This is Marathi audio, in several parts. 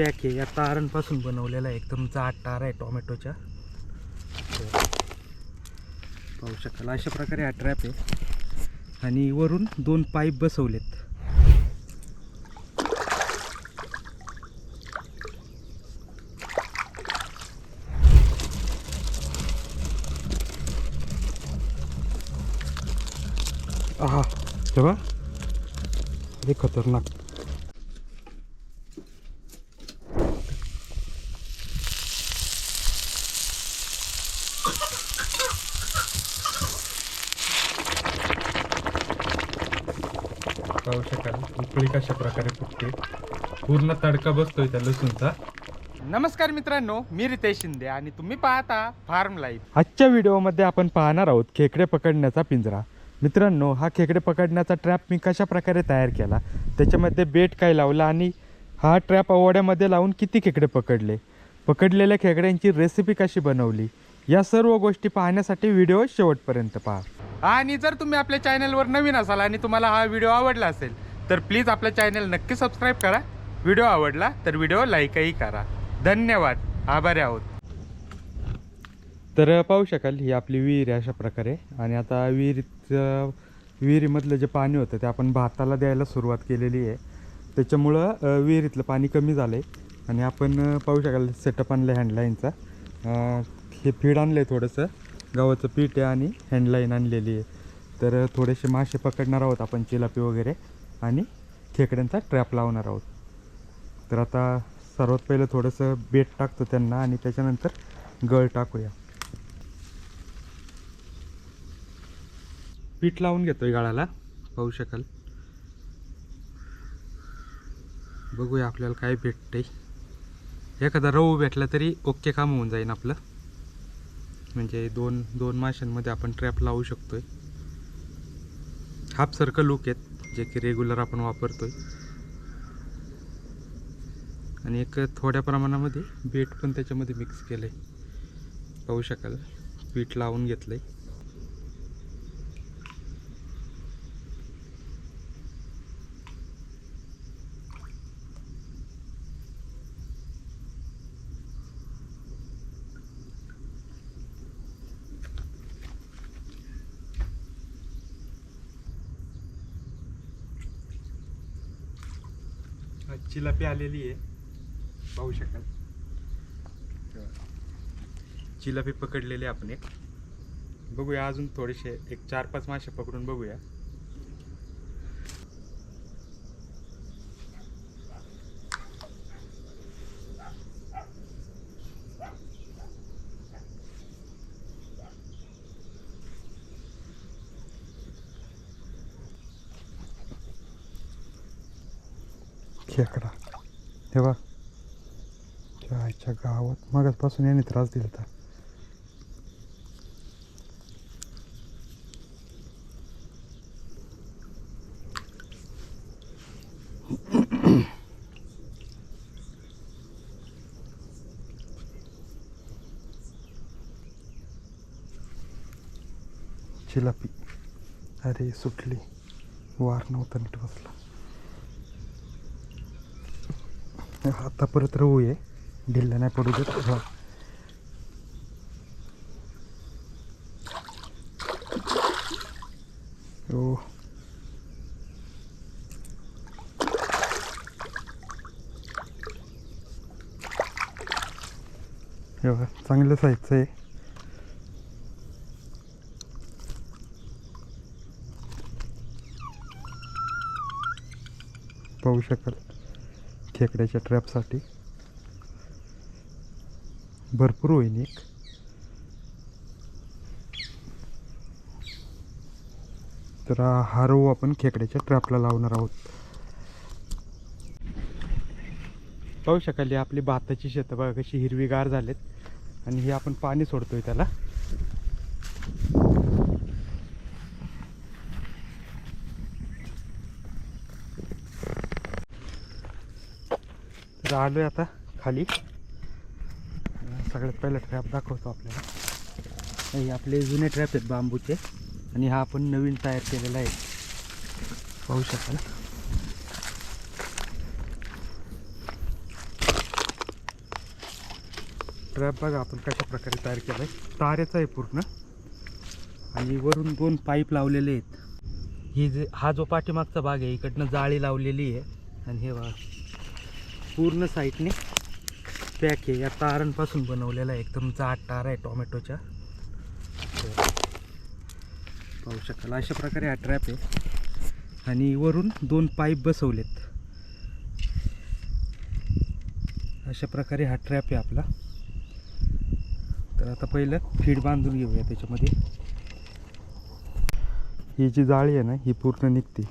पॅक आहे. या तारांपासून बनवलेला आहे. एकदम जाड तार आहे टोमॅटोच्या पाहू शकाल. अशा प्रकारे हा ट्रॅप आहे. आणि वरून दोन पाईप बसवलेत. हा तेव्हा हे खतरनाक. पाहू शकाल. उकळी कशा प्रकारे फुटते? पूर्ण तडका बसतोय त्या लसूणचा. नमस्कार मित्रांनो मी रितेश शिंदे आणि तुम्ही पाहता फार्म लाईफ आजच्या व्हिडिओमध्ये आपण पाहणार आहोत खेकडे पकडण्याचा पिंजरा. मित्रांनो हा खेकडे पकडण्याचा ट्रॅप मी कशा प्रकारे तयार केला? त्याच्यामध्ये बेट काय लावला आणि हा ट्रॅप ओढ्यामध्ये लावून किती खेकडे पकडले? पकडलेल्या खेकड्यांची रेसिपी कशी बनवली? या सर्व गोष्टी पाहण्यासाठी व्हिडिओ शेवटपर्यंत पहा. आणि जर तुम्ही आपल्या चॅनलवर नवीन असाल आणि तुम्हाला हा व्हिडिओ आवडला असेल तर प्लीज आपल्या चॅनल नक्की सबस्क्राईब करा. व्हिडिओ आवडला तर व्हिडिओ लाईकही करा. धन्यवाद. आभारी आहोत. तर पाहू शकाल ही आपली विहीर आहे अशा प्रकारे. आणि आता विहिरीचं विहिरीमधलं जे पाणी होतं ते आपण भाताला द्यायला सुरुवात केलेली आहे. त्याच्यामुळं विहिरीतलं पाणी कमी झालं आहे आणि आपण पाहू शकाल सेटअप आणलं हँडलाईनचा हे फीड आणलं आहे थोडंसं. गव्हाचं पीठ आहे आणि हँडलाईन आणलेली आहे. तर थोडेसे मासे पकडणार आहोत आपण चिलापी वगैरे आणि खेकड्यांचा ट्रॅप लावणार आहोत. तर आता सर्वात पहिलं थोडंसं बेट टाकतो त्यांना आणि त्याच्यानंतर गळ टाकूया. पीठ लावून घेतोय गाळाला पाहू शकाल. बघूया आपल्याला काय भेटतंय. एखादा रवू भेटला तरी ओके काम होऊन जाईन आपलं. म्हणजे दोन दोन माशांमध्ये आपण ट्रॅप लावू शकतो हाफ सर्कल लूक आहेत जे की रेग्युलर आपण वापरतोय. आणि एक थोड्या प्रमाणामध्ये बीट पण त्याच्यामध्ये मिक्स केलं आहे पाहू शकाल. पीठ लावून घेतलं आहे चिलापी आलेली आहे. पाहू शकाल. चिलापी पकडलेली आहे आपण एक. बघूया अजून थोडेसे एक चार पाच मासे पकडून बघूया खेकडा तेव्हा आईच्या गावात मागासपासून याने त्रास दिला होता चिलापी अरे सुटली वार नव्हता नीट बसला आता परत रहू आहे ढिल्ला नाही पडू देत. हो. हो. ओ चांगलं साईजचं आहे. पाहू शकाल खेकड्याच्या ट्रॅपसाठी भरपूर होईन एक. तर हा- हा आपण खेकड्याच्या ट्रॅपला लावणार आहोत. पाहू शकाल आपली भाताची शेतं बघा कशी हिरवीगार झालेत. आणि हे आपण पाणी सोडतोय त्याला. तर आलोय आता खाली. सगळ्यात पहिला ट्रॅप दाखवतो आपल्याला. हे आपले जुने ट्रॅप आहेत बांबूचे. आणि हा आपण नवीन तयार केलेला आहे. पाहू शकाल. ट्रॅप बघा आपण कशा प्रकारे तयार केला आहे तारेचा आहे पूर्ण. आणि वरून दोन पाईप लावलेले आहेत. ही जे हा जो पाठीमागचा भाग आहे इकडनं जाळी लावलेली आहे. आणि हे बघा. पूर्ण साईडने पॅक आहे. या तारांपासून बनवलेला आहे एकदम जाड तार आहे टोमॅटोच्या. पाहू शकाल. अशा प्रकारे हा ट्रॅप आहे. आणि वरून दोन पाईप बसवलेत. अशा प्रकारे हा ट्रॅप आहे आपला. तर आता पहिलं फीड बांधून घेऊया त्याच्यामध्ये. ही जी जाळी आहे ना ही पूर्ण निघते.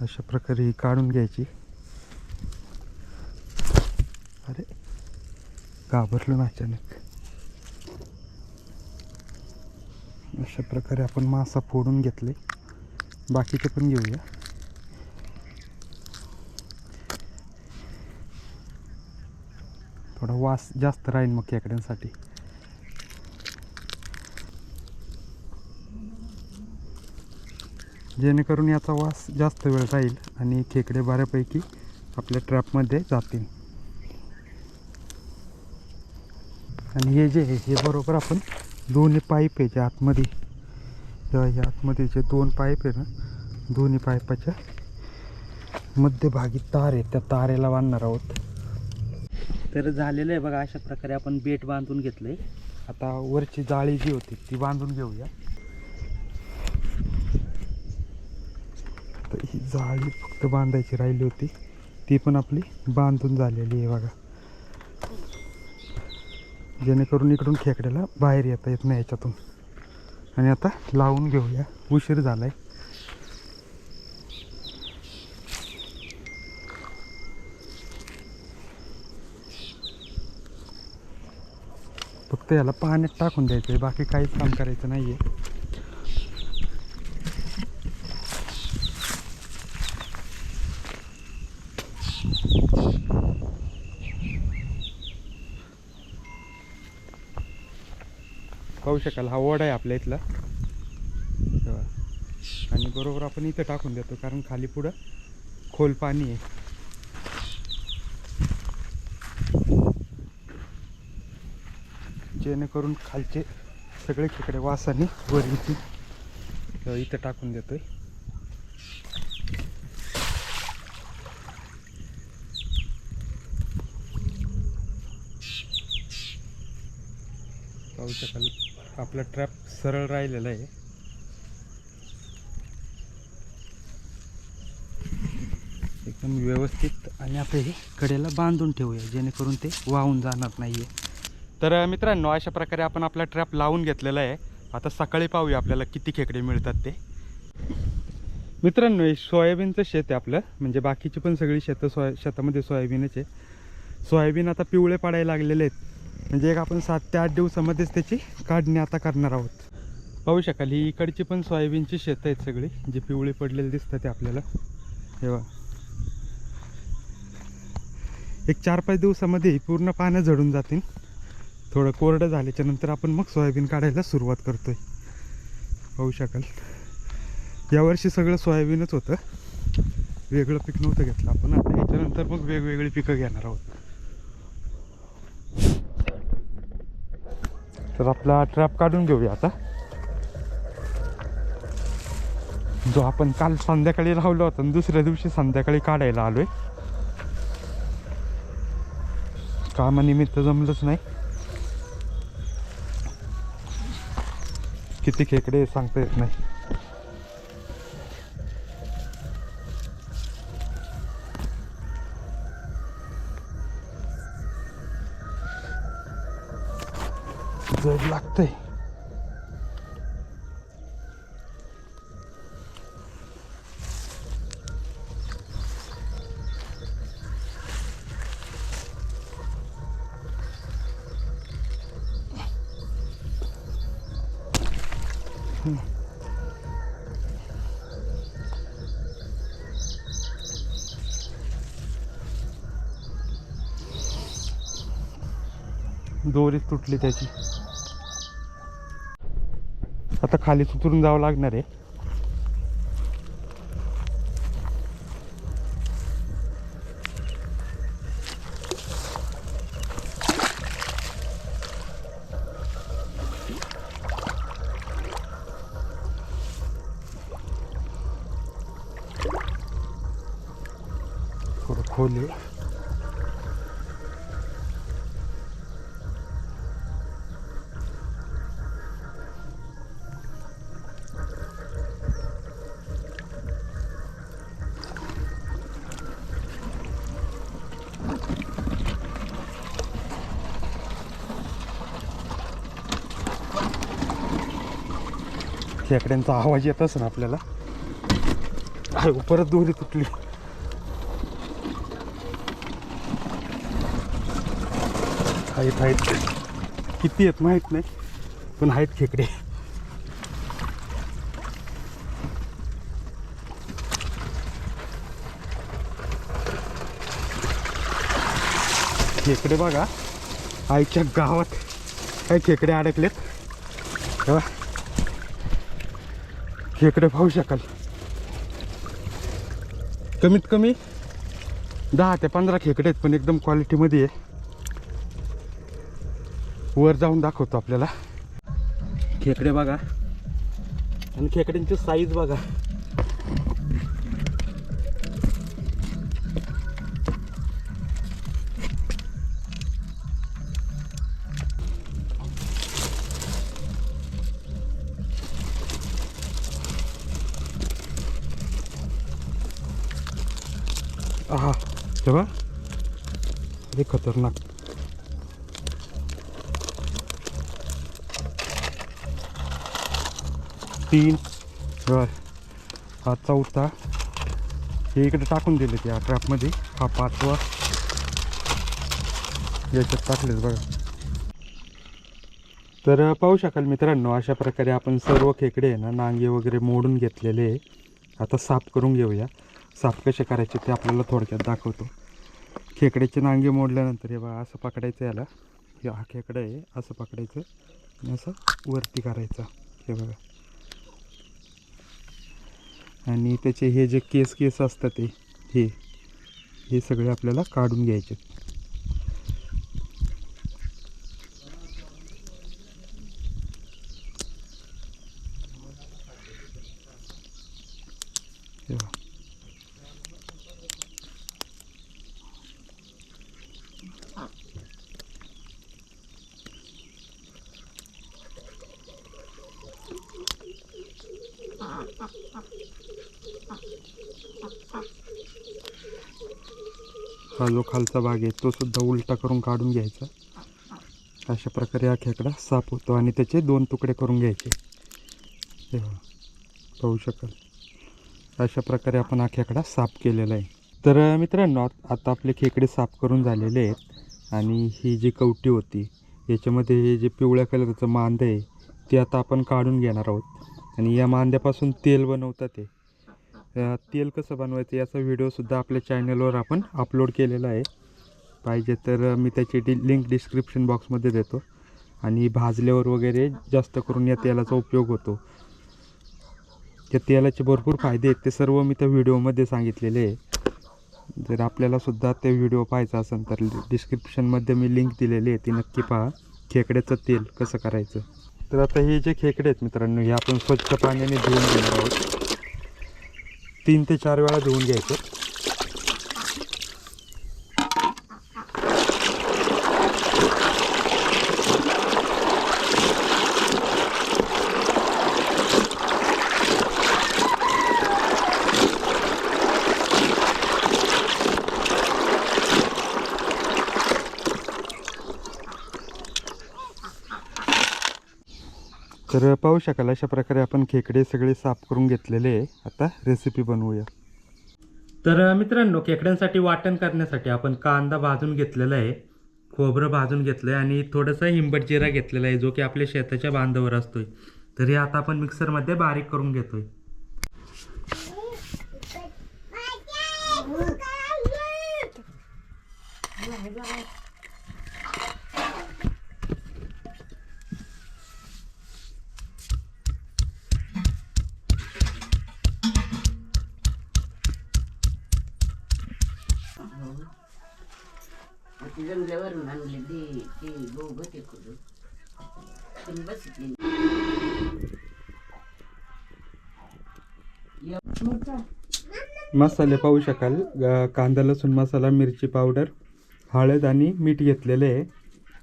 अशा प्रकारे ही काढून घ्यायची. अरे घाबरलो ना अचानक. अशा प्रकारे आपण मासा फोडून घेतले. बाकीचे पण घेऊया. थोडा वास जास्त राहील मग खेकड्यांसाठी. जेणेकरून याचा वास जास्त वेळ राहील आणि खेकडे बऱ्यापैकी आपल्या ट्रॅपमध्ये जातील. आणि हे जे आहे हे बरोबर आपण दोन्ही पाईप आहे जे आतमध्ये. तेव्हा हे आतमध्ये जे दोन पाईप आहे ना दोन्ही पाईपाच्या मध्यभागी तार आहे त्या तारेला बांधणार आहोत. तर झालेलं आहे बघा अशा प्रकारे आपण बेट बांधून घेतलं आहे आता वरची जाळी जी होती ती बांधून घेऊया. तर ही जाळी फक्त बांधायची राहिली होती. ती पण आपली बांधून झालेली आहे बघा. जेणेकरून इकडून खेकड्याला बाहेर येता येत नाही याच्यातून. आणि आता लावून घेऊया. उशीर झालाय. फक्त याला पाण्यात टाकून द्यायचं आहे बाकी काहीच काम करायचं नाही आहे पाहू शकाल. हा वड आहे आपल्या इथला. आणि बरोबर आपण इथं टाकून देतो कारण खाली पुढं खोल पाणी आहे. जेणेकरून खालचे सगळे खेकडे वासाने वर येतील. इथं टाकून देतोय. पाहू शकाल. आपला ट्रॅप सरळ राहिलेला आहे. एकदम व्यवस्थित आणि आता हे कडेला बांधून ठेवूया जेणेकरून ते वाहून जाणार नाही आहे तर मित्रांनो अशा प्रकारे आपण आपला ट्रॅप लावून घेतलेला आहे. आता सकाळी पाहूया आपल्याला किती खेकडे मिळतात ते. मित्रांनो हे सोयाबीनचं शेत आहे आपलं. म्हणजे बाकीची पण सगळी शेतं सोया शेतामध्ये सोयाबीनच आहे. सोयाबीन आता पिवळे पाडायला लागलेले आहेत. म्हणजे एक आपण सात ते आठ दिवसामध्येच त्याची काढणी आता करणार आहोत. पाहू शकाल ही इकडची पण सोयाबीनची शेतं आहेत सगळी जे पिवळी पडलेले दिसतं ते आपल्याला. तेव्हा एक चार पाच दिवसामध्ये पूर्ण पानं झडून जातील. थोडं कोरडं झाल्याच्यानंतर आपण मग सोयाबीन काढायला सुरुवात करतोय. पाहू शकाल. यावर्षी सगळं सोयाबीनच होतं. वेगळं पीक नव्हतं घेतलं आपण. आता याच्यानंतर मग वेगवेगळी पिकं घेणार आहोत. तर आपला ट्रॅप काढून घेऊया आता. जो आपण काल संध्याकाळी लावला होता आणि दुसऱ्या दिवशी संध्याकाळी काढायला आलोय. कामानिमित्त जमलंच नाही. किती खेकडे सांगता येत नाही. लागतंय दोरीच तुटली त्याची. आता खाली सुतरून जावं लागणार आहे. खोली खेकड्यांचा आवाज येत ना आपल्याला. अरे परत दोरी तुटली. आहेत आहेत किती आहेत माहीत नाही पण आहेत खेकडे. खेकडे बघा आईच्या गावात काही खेकडे अडकलेत. तेव्हा खेकडे पाहू शकाल. कमीत कमी दहा ते पंधरा खेकडे आहेत पण एकदम क्वालिटीमध्ये आहे. वर जाऊन दाखवतो आपल्याला. खेकडे बघा. आणि खेकड्यांची साईज बघा. आहा तेव्हा अरे खतरनाक. तीन. बर हा चौथा. हे इकडे टाकून दिले त्या ट्रॅपमध्ये हा पाचवा. याच्यात टाकलेच बघा. तर पाहू शकाल मित्रांनो अशा प्रकारे आपण सर्व खेकडे आहे ना नांगे वगैरे मोडून घेतलेले आता साफ करून घेऊया. साफ कसे करायचे ते आपल्याला थोडक्यात दाखवतो. खेकड्याचे नांगे मोडल्यानंतर हे बघा असं पकडायचं याला. हे हा खेकडा आहे असं पकडायचं आणि असं वरती करायचं. हे बघा. आणि त्याचे हे जे केस केस असतात ते हे हे सगळे आपल्याला काढून घ्यायचे हा जो खालचा भाग आहे तो सुद्धा उलटा करून काढून घ्यायचा. अशा प्रकारे हा खेकडा साफ होतो आणि त्याचे दोन तुकडे करून घ्यायचे. हे पाहू शकाल. अशा प्रकारे आपण हा खेकडा साफ केलेला आहे. तर मित्रांनो आत- आता आपले खेकडे साफ करून झालेले आहेत आणि ही जी कवटी होती याच्यामध्ये हे जे पिवळ्या कलरचं मांदे आहे ते आता आपण काढून घेणार आहोत. आणि या मांद्यापासून तेल बनवतात ते तेल कसं बनवायचं याचा व्हिडिओसुद्धा आपल्या चॅनलवर आपण अपलोड केलेला आहे. पाहिजे तर मी त्याची डि लिंक डिस्क्रिप्शन बॉक्समध्ये देतो. आणि भाजल्यावर वगैरे जास्त करून या तेलाचा उपयोग होतो. त्या तेलाचे भरपूर फायदे आहेत ते सर्व मी त्या व्हिडिओमध्ये सांगितलेले आहे. जर आपल्यालासुद्धा ते व्हिडिओ पाहायचा असेल तर डिस्क्रिप्शनमध्ये मी लिंक दिलेली आहे ती नक्की पहा. खेकड्याचं तेल कसं करायचं? तर आता हे जे खेकडे आहेत मित्रांनो हे आपण स्वच्छ पाण्याने धुवून घेणार आहोत. तीन ते चार वेळा धुवून घ्यायचं. तर पाहू शकाल अशा प्रकारे आपण खेकडे सगळे साफ करून घेतलेले आहे. आता रेसिपी बनवूया. तर मित्रांनो खेकड्यांसाठी वाटण करण्यासाठी आपण कांदा भाजून घेतलेला आहे. खोबरं भाजून घेतलं आहे आणि थोडंसं हिंबट जिरा घेतलेला आहे जो की आपल्या शेताच्या बांधावर असतोय. तर हे आता आपण मिक्सरमध्ये बारीक करून घेतोय. ती जंगल्यावरून आणली ती दोघं ते मसाले पाहू शकाल. कांदा लसूण मसाला मिरची पावडर हळद आणि मीठ घेतलेले आहे.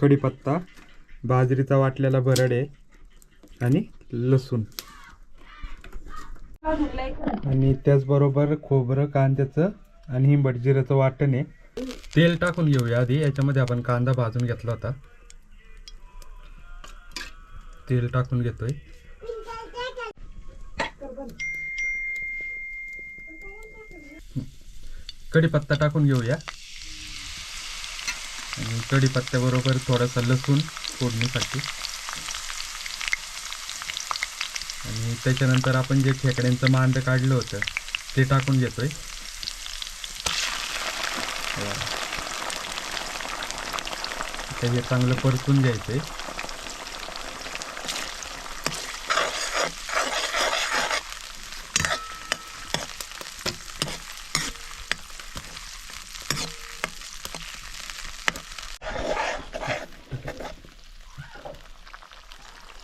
कढीपत्ता बाजरीचा वाटलेला भरड आहे आणि लसूण. आणि त्याचबरोबर खोबरं कांद्याचं आणि हिंबट जिऱ्याचं वाटण आहे. तेल टाकून घेऊया आधी याच्यामध्ये आपण कांदा भाजून घेतला होता. तेल टाकून घेतोय. कढीपत्ता टाकून घेऊया. आणि कढीपत्त्याबरोबर थोडासा लसूण फोडणीसाठी. आणि त्याच्यानंतर आपण जे खेकड्यांचं मांड काढलं होतं ते टाकून घेतोय. आता हे चांगलं परतून घ्यायचंय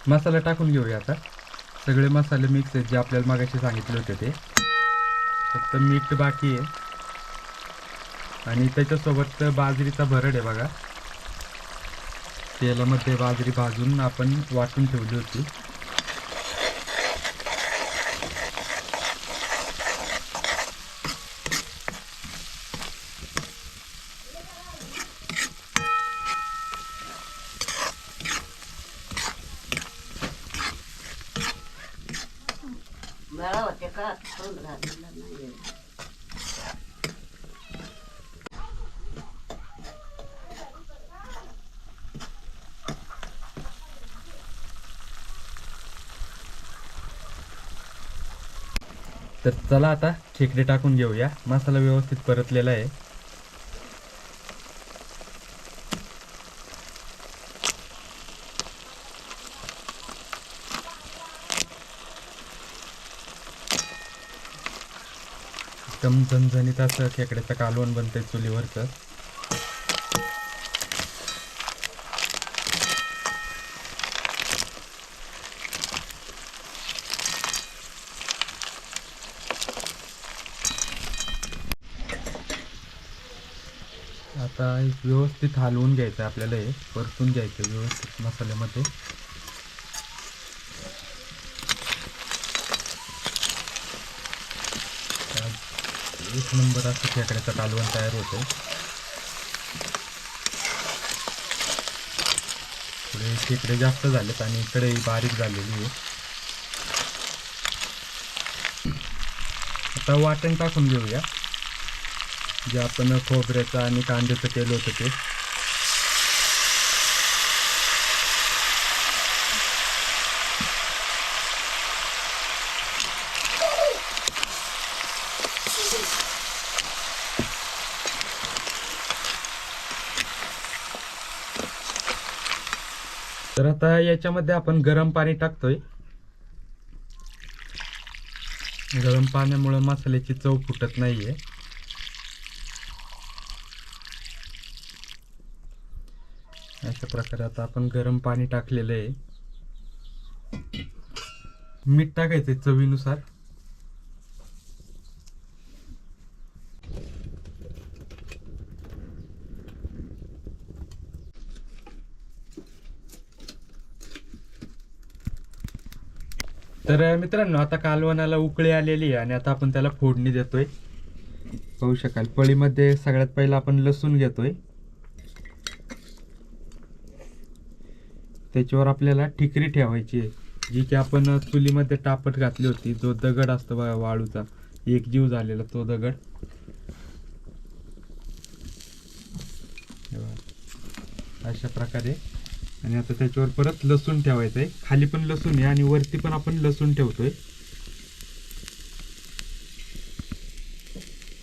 मसाला टाकून घेऊया आता. सगळे मसाले मिक्स आहेत जे आपल्याला मागाशी सांगितले होते ते. फक्त मीठ बाकी आहे. आणि त्याच्यासोबत बाजरीचा भरड आहे बघा. तेलामध्ये बाजरी भाजून आपण वाटून ठेवली होती मला होते का तोंड घातलेलं नाही तर चला आता खेकडे टाकून घेऊया. मसाला व्यवस्थित परतलेला आहे. एकदम झणझणीत असं खेकड्याचं कालवण बनतंय चुलीवरचं. आता एक व्यवस्थित हलवून घ्यायचं आहे आपल्याला हे. परतून घ्यायचं व्यवस्थित मसाल्यामध्ये. एक नंबर असं खेकड्याचं कालवण तयार होतं पुढे खेकडे जास्त झालेत आणि इकडे बारीक झालेली आहे. आता वाटण टाकून घेऊया. जे आपण खोबऱ्याचं आणि कांद्याचं केलं होतं ते. तर आता याच्यामध्ये आपण गरम पाणी टाकतोय. गरम पाण्यामुळे मसाल्याची चव फुटत नाहीये. तर आता आपण गरम पाणी टाकलेलं आहे. मीठ टाकायचं चवीनुसार. तर मित्रांनो आता कालवणाला उकळी आलेली आहे आणि आता आपण त्याला फोडणी देतोय. पाहू शकाल पळीमध्ये सगळ्यात पहिला आपण लसूण घेतोय. त्याच्यावर आपल्याला ठिकरी ठेवायची आहे. जी की आपण चुलीमध्ये टापट घातली होती जो दगड असतो बघा वाळूचा एक जीव झालेला तो दगड. अशा प्रकारे. आणि आता त्याच्यावर परत लसूण ठेवायचं आहे खाली पण लसूण आहे आणि वरती पण आपण लसूण ठेवतोय.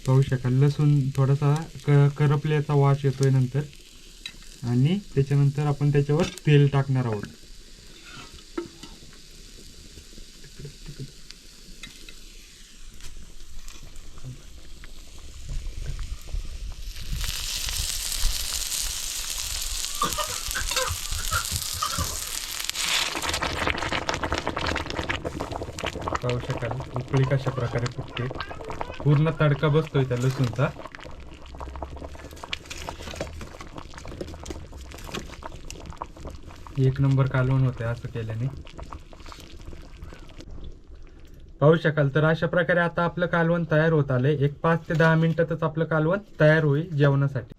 पाहू शकाल लसूण थोडासा क करपल्याचा वास येतोय नंतर. आणि त्याच्यानंतर आपण त्याच्यावर तेल टाकणार आहोत. पाहू शकाल उकळी कशा प्रकारे फुटते. पूर्ण तडका बसतोय त्या लसूणचा. एक नंबर कालवण होते असं केल्याने. पाहू शकाल तर अशा प्रकारे आता आपलं कालवण तयार होत आलंय. एक पाच ते दहा मिनिटातच आपलं कालवण तयार होईल जेवणासाठी.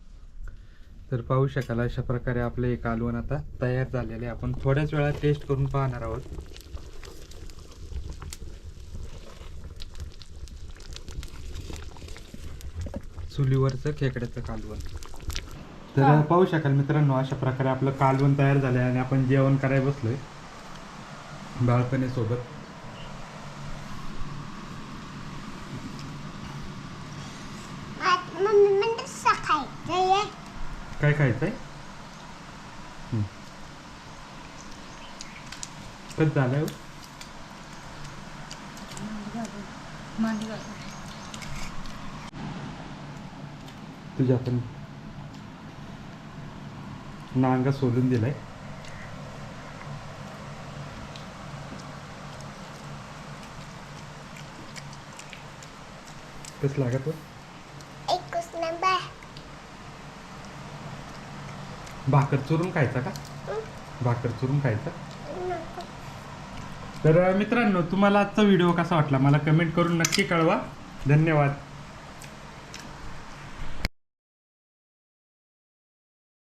तर पाहू शकाल अशा प्रकारे आपलं हे कालवण आता तयार झालेलं आहे. आपण थोड्याच वेळात टेस्ट करून पाहणार आहोत. चुलीवरचं खेकड्याचं कालवण. तर पाहू शकाल मित्रांनो अशा प्रकारे आपलं कालवण तयार झालंय आणि आपण जेवण करायला बसलोय. बाळपणे सोबत. मम्मी म्हणते सकाळी काय खायचंय? कच झालंय हो? तुझ्या पण. नांगा सोलून दिलाय. कस लागत हो? भाकर चुरून खायचा का? भाकर चुरून खायचा? तर मित्रांनो तुम्हाला आजचा व्हिडिओ कसा वाटला? मला कमेंट करून नक्की कळवा. धन्यवाद.